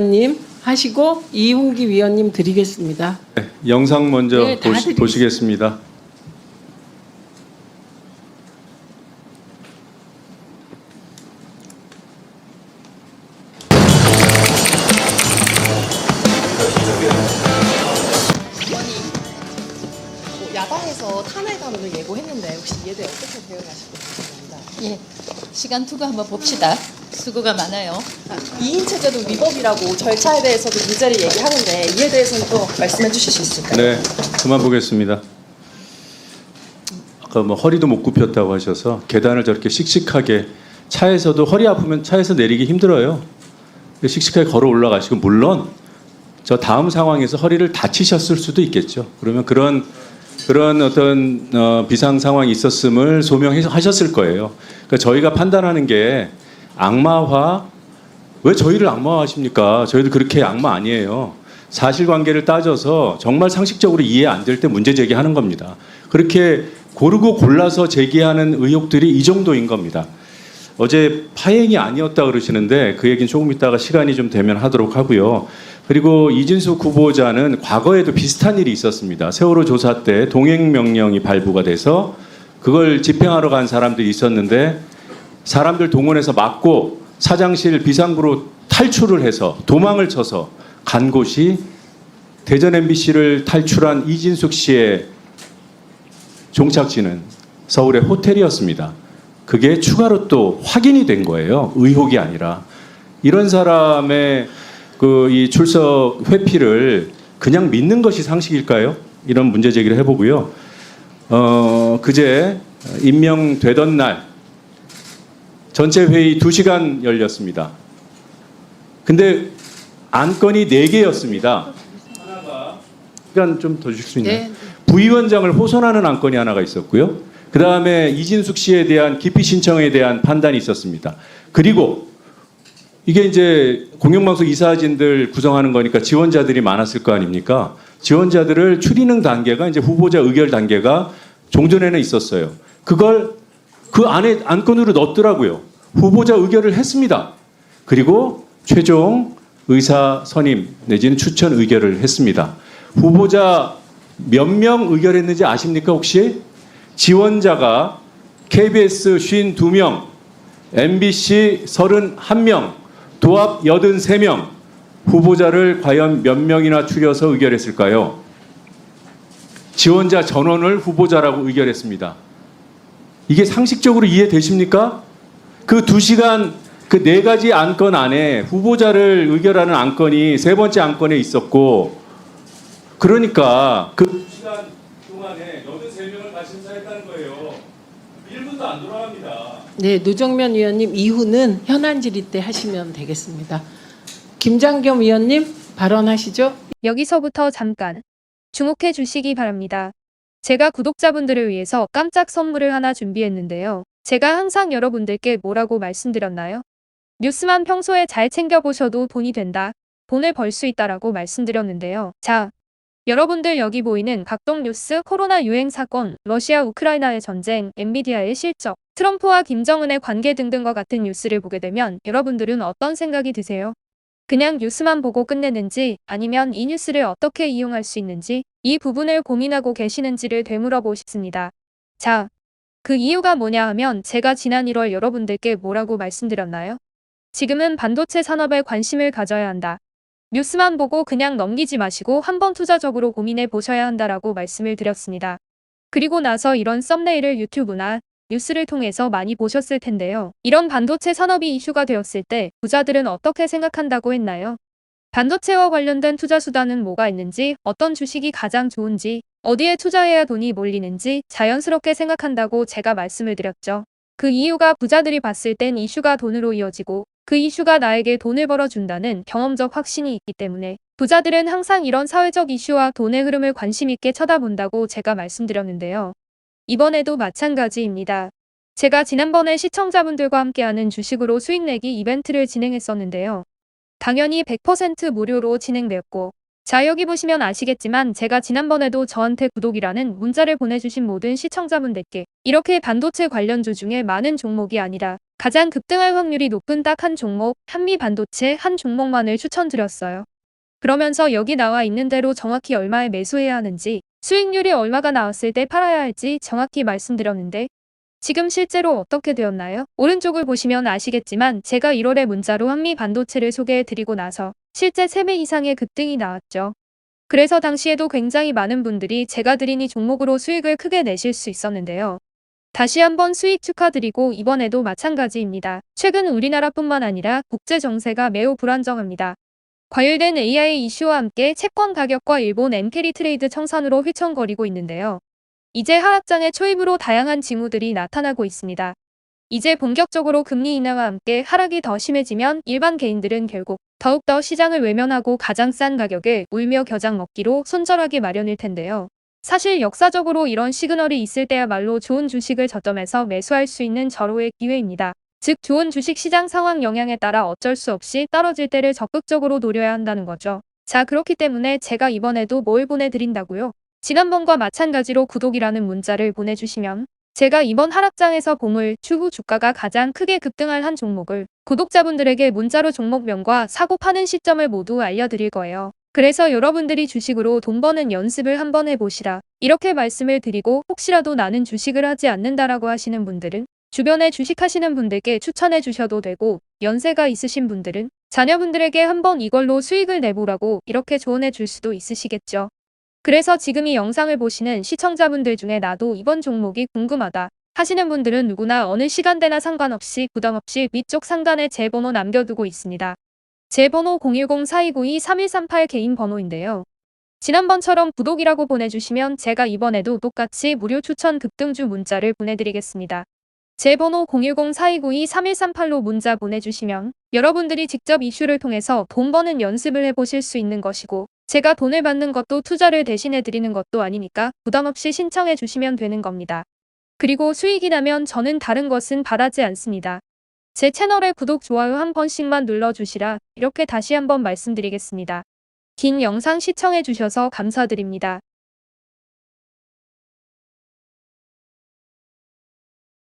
위원님 하시고 이웅기 위원님 드리겠습니다. 네, 영상 먼저 네, 다 보시, 드리겠습니다. 보시겠습니다. 뭐 야당에서 탄핵안을 예고했는데 혹시 이에 대해 어떻게 대응하실 건지 궁금합니다. 예, 시간 투구 한번 봅시다. 수고가 많아요. 2인 체제도 위법이라고 절차에 대해서도 문제를 얘기하는데 이에 대해서는 또 말씀해 주실 수 있을까요? 네, 그만 보겠습니다. 아까 뭐 허리도 못 굽혔다고 하셔서 계단을 저렇게 씩씩하게 차에서도 허리 아프면 차에서 내리기 힘들어요. 씩씩하게 걸어 올라가시고 물론 저 다음 상황에서 허리를 다치셨을 수도 있겠죠. 그러면 그런 그런 어떤 어, 비상 상황이 있었음을 소명하셨을 거예요. 그러니까 저희가 판단하는 게 악마화 왜 저희를 악마화하십니까? 저희도 그렇게 악마 아니에요. 사실관계를 따져서 정말 상식적으로 이해 안 될 때 문제 제기하는 겁니다. 그렇게 고르고 골라서 제기하는 의혹들이 이 정도인 겁니다. 어제 파행이 아니었다 그러시는데 그 얘기는 조금 있다가 시간이 좀 되면 하도록 하고요. 그리고 이진숙 후보자는 과거에도 비슷한 일이 있었습니다. 세월호 조사 때 동행 명령이 발부가 돼서 그걸 집행하러 간 사람들이 있었는데 사람들 동원해서 막고 사장실 비상구로 탈출을 해서 도망을 쳐서 간 곳이 대전 MBC를 탈출한 이진숙 씨의 종착지는 서울의 호텔이었습니다. 그게 추가로 또 확인이 된 거예요. 의혹이 아니라 이런 사람의 그 이 출석 회피를 그냥 믿는 것이 상식일까요? 이런 문제 제기를 해보고요. 어 그제 임명되던 날 전체 회의 2시간 열렸습니다. 근데 안건이 4개였습니다. 하나가 시간 좀 더 주실 수 있나요? 네. 부위원장을 호선하는 안건이 하나가 있었고요. 그 다음에 이진숙 씨에 대한 기피 신청에 대한 판단이 있었습니다. 그리고 이게 이제 공영방송 이사진들 구성하는 거니까 지원자들이 많았을 거 아닙니까? 지원자들을 추리는 단계가 이제 후보자 의결 단계가 종전에는 있었어요. 그걸 그 안에 안건으로 넣었더라고요. 후보자 의결을 했습니다. 그리고 최종 의사 선임 내지는 추천 의결을 했습니다. 후보자 몇 명 의결했는지 아십니까 혹시? 지원자가 KBS 52명, MBC 31명, 도합 83명, 후보자를 과연 몇 명이나 추려서 의결했을까요? 지원자 전원을 후보자라고 의결했습니다. 이게 상식적으로 이해되십니까? 그 두 시간 그 네 가지 안건 안에 후보자를 의결하는 안건이 세 번째 안건에 있었고 그러니까 그 두 시간 동안에 83명을 가심사했다는 거예요. 1분도 안 돌아갑니다. 네, 노정면 위원님 이후는 현안 질의 때 하시면 되겠습니다. 김장겸 위원님 발언하시죠. 여기서부터 잠깐 주목해 주시기 바랍니다. 제가 구독자분들을 위해서 깜짝 선물을 하나 준비했는데요. 제가 항상 여러분들께 뭐라고 말씀드렸나요? 뉴스만 평소에 잘 챙겨보셔도 돈이 된다. 돈을 벌 수 있다라고 말씀드렸는데요. 자, 여러분들 여기 보이는 각종 뉴스, 코로나 유행 사건, 러시아 우크라이나의 전쟁, 엔비디아의 실적, 트럼프와 김정은의 관계 등등과 같은 뉴스를 보게 되면 여러분들은 어떤 생각이 드세요? 그냥 뉴스만 보고 끝내는지 아니면 이 뉴스를 어떻게 이용할 수 있는지 이 부분을 고민하고 계시는지를 되물어보고 싶습니다. 자, 그 이유가 뭐냐 하면 제가 지난 1월 여러분들께 뭐라고 말씀드렸나요? 지금은 반도체 산업에 관심을 가져야 한다. 뉴스만 보고 그냥 넘기지 마시고 한번 투자적으로 고민해 보셔야 한다라고 말씀을 드렸습니다. 그리고 나서 이런 썸네일을 유튜브나 뉴스를 통해서 많이 보셨을 텐데요. 이런 반도체 산업이 이슈가 되었을 때 부자들은 어떻게 생각한다고 했나요? 반도체와 관련된 투자 수단은 뭐가 있는지, 어떤 주식이 가장 좋은지, 어디에 투자해야 돈이 몰리는지 자연스럽게 생각한다고 제가 말씀을 드렸죠. 그 이유가 부자들이 봤을 땐 이슈가 돈으로 이어지고 그 이슈가 나에게 돈을 벌어준다는 경험적 확신이 있기 때문에 부자들은 항상 이런 사회적 이슈와 돈의 흐름을 관심 있게 쳐다본다고 제가 말씀드렸는데요. 이번에도 마찬가지입니다. 제가 지난번에 시청자분들과 함께하는 주식으로 수익 내기 이벤트를 진행했었는데요. 당연히 100% 무료로 진행되었고 자 여기 보시면 아시겠지만 제가 지난번에도 저한테 구독이라는 문자를 보내주신 모든 시청자분들께 이렇게 반도체 관련주 중에 많은 종목이 아니라 가장 급등할 확률이 높은 딱 한 종목 한미 반도체 한 종목만을 추천드렸어요. 그러면서 여기 나와 있는 대로 정확히 얼마에 매수해야 하는지 수익률이 얼마가 나왔을 때 팔아야 할지 정확히 말씀드렸는데 지금 실제로 어떻게 되었나요? 오른쪽을 보시면 아시겠지만 제가 1월에 문자로 한미 반도체를 소개해 드리고 나서 실제 3배 이상의 급등이 나왔죠. 그래서 당시에도 굉장히 많은 분들이 제가 드린 이 종목으로 수익을 크게 내실 수 있었는데요. 다시 한번 수익 축하드리고 이번에도 마찬가지입니다. 최근 우리나라뿐만 아니라 국제 정세가 매우 불안정합니다. 과열된 AI 이슈와 함께 채권 가격과 일본 엔캐리 트레이드 청산으로 휘청거리고 있는데요. 이제 하락장의 초입으로 다양한 징후들이 나타나고 있습니다. 이제 본격적으로 금리 인하와 함께 하락이 더 심해지면 일반 개인들은 결국 더욱더 시장을 외면하고 가장 싼 가격에 울며 겨장 먹기로 손절하기 마련일 텐데요. 사실 역사적으로 이런 시그널이 있을 때야말로 좋은 주식을 저점에서 매수할 수 있는 절호의 기회입니다. 즉 좋은 주식 시장 상황 영향에 따라 어쩔 수 없이 떨어질 때를 적극적으로 노려야 한다는 거죠. 자 그렇기 때문에 제가 이번에도 뭘 보내드린다고요? 지난번과 마찬가지로 구독이라는 문자를 보내주시면 제가 이번 하락장에서 보물, 추후 주가가 가장 크게 급등할 한 종목을 구독자분들에게 문자로 종목명과 사고 파는 시점을 모두 알려드릴 거예요. 그래서 여러분들이 주식으로 돈 버는 연습을 한번 해보시라. 이렇게 말씀을 드리고 혹시라도 나는 주식을 하지 않는다라고 하시는 분들은 주변에 주식하시는 분들께 추천해 주셔도 되고 연세가 있으신 분들은 자녀분들에게 한번 이걸로 수익을 내보라고 이렇게 조언해 줄 수도 있으시겠죠. 그래서 지금 이 영상을 보시는 시청자분들 중에 나도 이번 종목이 궁금하다 하시는 분들은 누구나 어느 시간대나 상관없이 부담 없이 위쪽 상단에 제 번호 남겨두고 있습니다. 제 번호 010-4292-3138 개인 번호인데요. 지난번처럼 구독이라고 보내주시면 제가 이번에도 똑같이 무료 추천 급등주 문자를 보내드리겠습니다. 제 번호 010-4292-3138로 문자 보내주시면 여러분들이 직접 이슈를 통해서 돈 버는 연습을 해보실 수 있는 것이고 제가 돈을 받는 것도 투자를 대신해 드리는 것도 아니니까 부담 없이 신청해 주시면 되는 겁니다. 그리고 수익이 나면 저는 다른 것은 바라지 않습니다. 제 채널에 구독, 좋아요 한 번씩만 눌러주시라 이렇게 다시 한번 말씀드리겠습니다. 긴 영상 시청해 주셔서 감사드립니다.